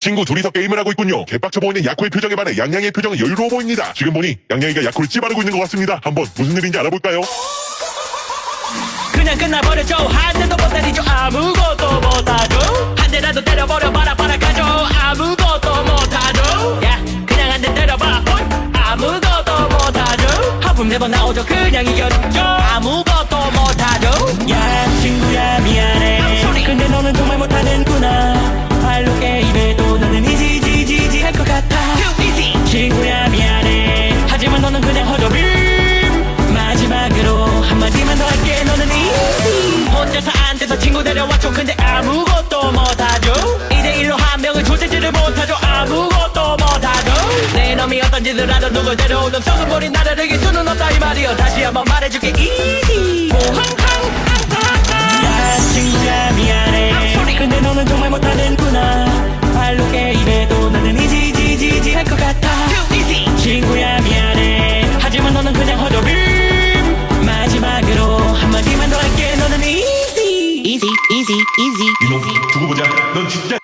친구 둘이서 게임을 하고 있군요. 개빡쳐 보이는 야코의 표정에 반해 양양의 표정은 여유로워 보입니다. 지금 보니 양양이가 야코를 찌바르고 있는 것 같습니다. 한번 무슨 일인지 알아볼까요? 그냥 끝나버렸죠 한 대도 못 때리죠 아무것도 못하죠 한 대라도 때려버려 바락바락하죠 아무것도 못하죠 야 그냥 한 대 때려봐 홀. 아무것도 못하죠 하품 네번 나오죠 그냥 이겼죠 아무것도 못하죠 데려왔죠 근데 아무것도 못하죠. 2대1로 한 명을 조제지를 못하죠. 아무것도 못하죠. 내 놈이 어떤 짓을 하든 누굴 데려오든 썩은 버린 나를 이길 수는 없다 이 말이여. 다시 한번 말해줄게. 이 easy easy 이놈 두고 보자. 넌 진짜